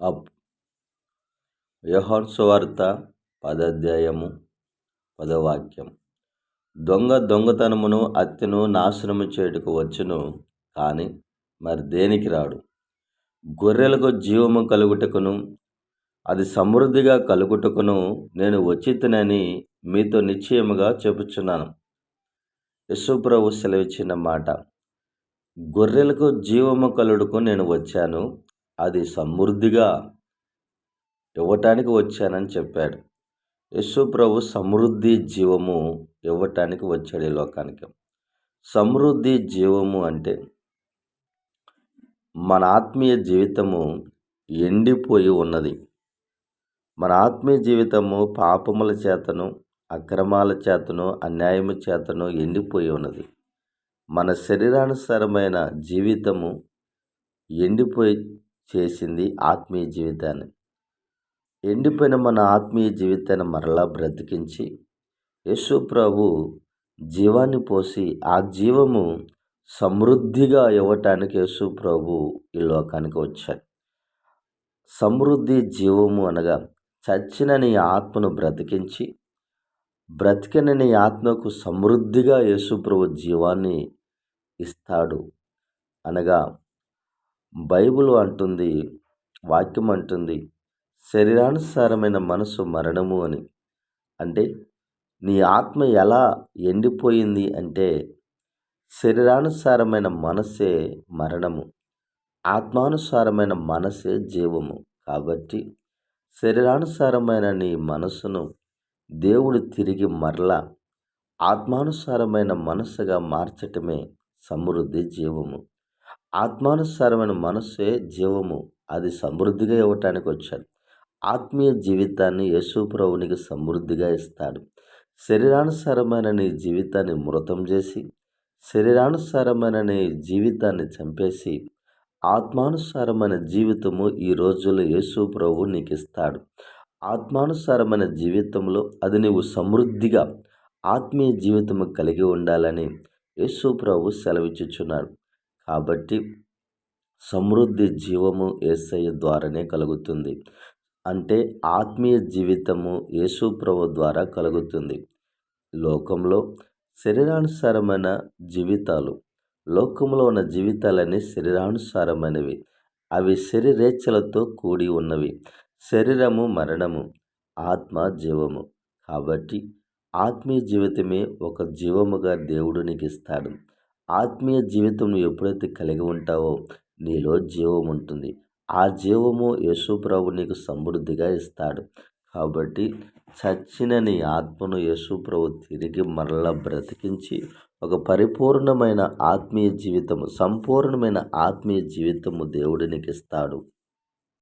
Up యోహాన్ సువార్త పదాధ్యాయము పదవాక్యం. దొంగ దొంగతనమును అత్యను నాశనము చేయుటకు వచ్చును కానీ మరి దేనికి రాడు? గొర్రెలకు జీవము కలుగుటకును అది సమృద్ధిగా కలుగుటకును నేను వచ్చితనని మీతో నిశ్చయముగా చెప్పుచున్నాను. యశుప్రభు సెలవిచ్చిన మాట గొర్రెలకు జీవము కలుడుకు నేను వచ్చాను అది సమృద్ధిగా ఇవ్వటానికి వచ్చానని చెప్పాడు. యశు ప్రభు సమృద్ధి జీవము ఇవ్వటానికి వచ్చాడు ఈ లోకానికి. సమృద్ధి జీవము అంటే మన ఆత్మీయ జీవితము ఎండిపోయి ఉన్నది. మన ఆత్మీయ జీవితము పాపముల చేతను అక్రమాల చేతను అన్యాయము చేతను ఎండిపోయి ఉన్నది. మన శరీరానుసారమైన జీవితము ఎండిపోయి చేసింది ఆత్మీయ జీవితాన్ని. ఎండిపోయిన మన ఆత్మీయ జీవితాన్ని మరలా బ్రతికించి యేసు ప్రభు జీవాన్ని పోసి ఆ జీవము సమృద్ధిగా ఇవ్వటానికి యేసు ప్రభు ఈ లోకానికి వచ్చాడు. సమృద్ధి జీవము అనగా చచ్చిన నీ ఆత్మను బ్రతికించి బ్రతికిన నీ ఆత్మకు సమృద్ధిగా యేసుప్రభు జీవాన్ని ఇస్తాడు అనగా బైబిల్ అంటుంది వాక్యం అంటుంది శరీరానుసారమైన మనసు మరణము అని. అంటే నీ ఆత్మ ఎలా ఎండిపోయింది అంటే శరీరానుసారమైన మనసే మరణము ఆత్మానుసారమైన మనసే జీవము. కాబట్టి శరీరానుసారమైన నీ మనసును దేవుడు తిరిగి మరలా ఆత్మానుసారమైన మనసుగా మార్చటమే సమృద్ధి జీవము. ఆత్మానుసారమైన మనస్సే జీవము. అది సమృద్ధిగా ఇవ్వటానికి వచ్చాడు ఆత్మీయ జీవితాన్ని యేసు ప్రభునికి సమృద్ధిగా ఇస్తాడు. శరీరానుసారమైన నీ జీవితాన్ని మృతం చేసి శరీరానుసారమైన నీ జీవితాన్ని చంపేసి ఆత్మానుసారమైన జీవితము ఈ రోజుల్లో యేసు ప్రభు నీకు ఇస్తాడు ఆత్మానుసారమైన జీవితంలో అది నీవు సమృద్ధిగా ఆత్మీయ జీవితము కలిగి ఉండాలని యేసు ప్రభు సెలవిచ్చుచున్నాడు. కాబట్టి సమృద్ధి జీవము ఏసయ్య ద్వారానే కలుగుతుంది. అంటే ఆత్మీయ జీవితము యేసుప్రభు ద్వారా కలుగుతుంది. లోకంలో శరీరానుసారమైన జీవితాలు లోకంలో ఉన్న జీవితాలన్నీ శరీరానుసారమైనవి. అవి శరీరేచ్ఛలతో కూడి ఉన్నవి. శరీరము మరణము ఆత్మ జీవము. కాబట్టి ఆత్మీయ జీవితమే ఒక జీవముగా దేవుడు నీకు ఇస్తాడు ఆత్మీయ జీవితం నువ్వు ఎప్పుడైతే కలిగి ఉంటావో నీలో జీవం ఉంటుంది. ఆ జీవము యేసుప్రభు నీకు సమృద్ధిగా ఇస్తాడు. కాబట్టి చచ్చిన నీ ఆత్మను యేసుప్రభు తిరిగి మరలా బ్రతికించి ఒక పరిపూర్ణమైన ఆత్మీయ జీవితము సంపూర్ణమైన ఆత్మీయ జీవితము దేవుడు నీకు ఇస్తాడు